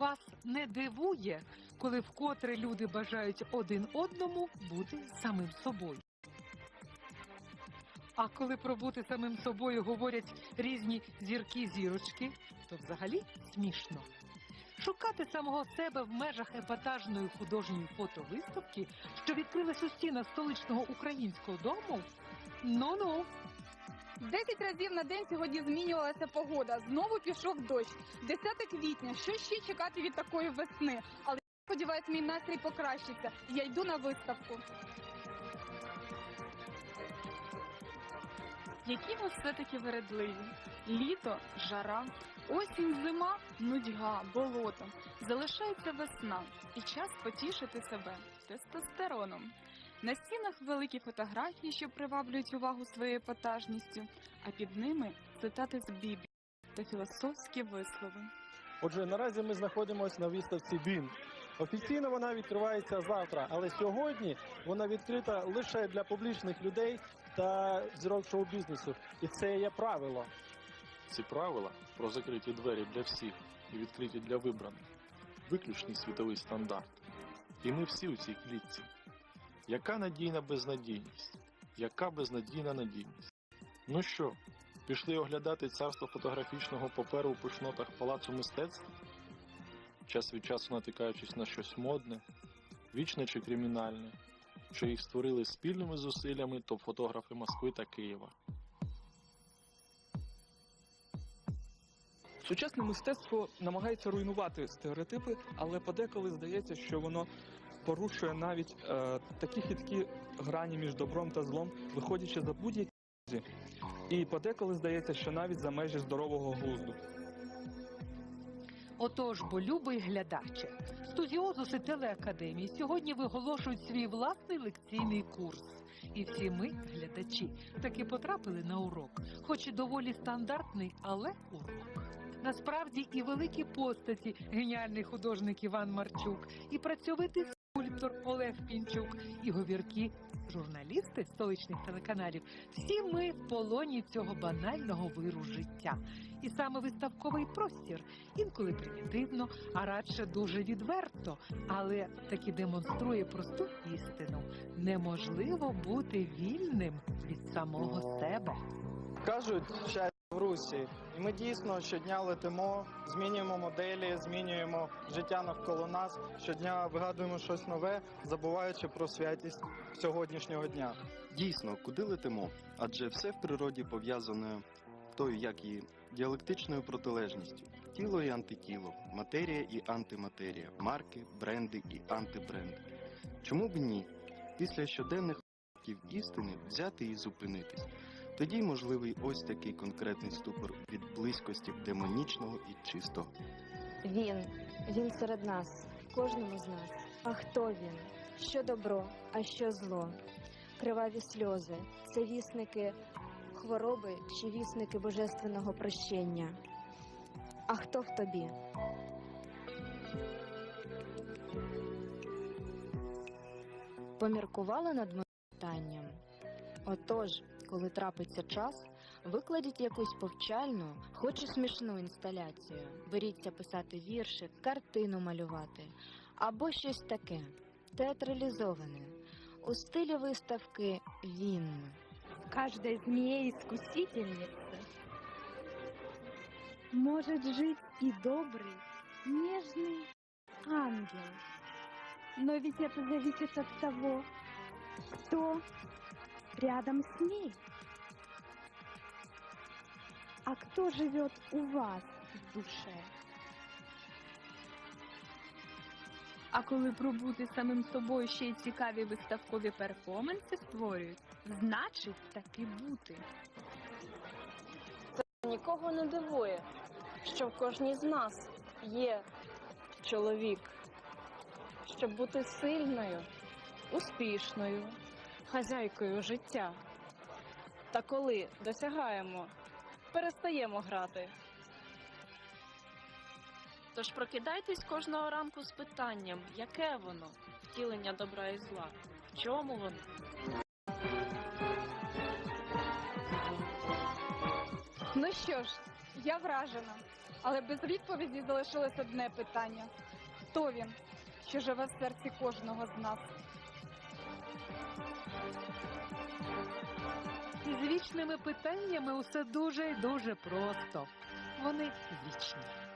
Вас не дивує, коли вкотре люди бажають один одному бути самим собою. А коли про бути самим собою говорять різні зірки-зірочки, то взагалі смішно. Шукати самого себе в межах епатажної художньої фотовиставки, що відкрилась у стінах столичного українського дому. Ну-ну. Десять разів на день сьогодні змінювалася погода. Знову пішов дощ. 10 квітня. Що ще чекати від такої весни? Але я сподіваюсь, мій настрій покращиться. Я йду на виставку. Які ви все-таки вередливі? Літо, жара, осінь, зима, нудьга, болото. Залишається весна і час потішити себе тестостероном. На стінах великі фотографії, що приваблюють увагу своєю епатажністю, а під ними цитати з Біблії та філософські вислови. Отже, наразі ми знаходимося на виставці БІН. Офіційно вона відкривається завтра, але сьогодні вона відкрита лише для публічних людей та зірок шоу-бізнесу. І це є правило. Ці правила про закриті двері для всіх і відкриті для вибраних виключний світовий стандарт. І ми всі у цій клітці. Яка надійна безнадійність? Яка безнадійна надійність? Ну що, пішли оглядати царство фотографічного паперу у пишнотах палацу мистецтв? Час від часу натикаючись на щось модне, вічне чи кримінальне, що їх створили спільними зусиллями то фотографи Москви та Києва. Сучасне мистецтво намагається руйнувати стереотипи, але подеколи здається, що воно порушує навіть е, такі хиткі грані між добром та злом, виходячи за будь-які. І подеколи здається, що навіть за межі здорового глузду. Отож, бо любий глядаче, студіозуси телеакадемії сьогодні виголошують свій власний лекційний курс. І всі ми, глядачі, таки потрапили на урок, хоч і доволі стандартний, але урок. Насправді і великі постаті, геніальний художник Іван Марчук, і працьовитий скульптор Олег Пінчук, і говіркі журналісти столичних телеканалів. Всі ми в полоні цього банального виру життя. І саме виставковий простір інколи примітивно, а радше дуже відверто, але таки демонструє просту істину: неможливо бути вільним від самого себе. Кажуть, в русі. І ми дійсно щодня летимо, змінюємо моделі, змінюємо життя навколо нас. Щодня вигадуємо щось нове, забуваючи про святість сьогоднішнього дня. Дійсно, куди летимо? Адже все в природі пов'язане тою, як і діалектичною протилежністю. Тіло і антитіло, матерія і антиматерія, марки, бренди і антибренди. Чому б ні? Після щоденних істини взяти і зупинитись. Тоді можливий ось такий конкретний ступор від близькості демонічного і чистого. Він, він серед нас, кожному з нас. А хто він? Що добро, а що зло? Криваві сльози це вісники хвороби чи вісники божественного прощення. А хто в тобі? Поміркувала над моїм питанням. Отож, коли трапиться час, викладіть якусь повчальну, хоч і смішну інсталяцію. Беріться писати віршик, картину малювати або щось таке театралізоване у стилі виставки Він. Каждая змея-искусительница может жить и добрый, нежный ангел. Но ведь это зависит от того, кто рядом с ней. А кто живет у вас в душе? А коли пробути самим собою ще й цікаві виставкові перформанси створюють, значить таки бути. Нікого не дивує, що в кожній з нас є чоловік, щоб бути сильною, успішною, хазяйкою життя. Та коли досягаємо, перестаємо грати. Тож прокидайтесь кожного ранку з питанням, яке воно втілення добра і зла, в чому воно? Ну що ж, Я вражена, але без відповіді залишилось одне питання: хто він, що живе в серці кожного з нас? Із вічними питаннями усе дуже і дуже просто. Вони вічні.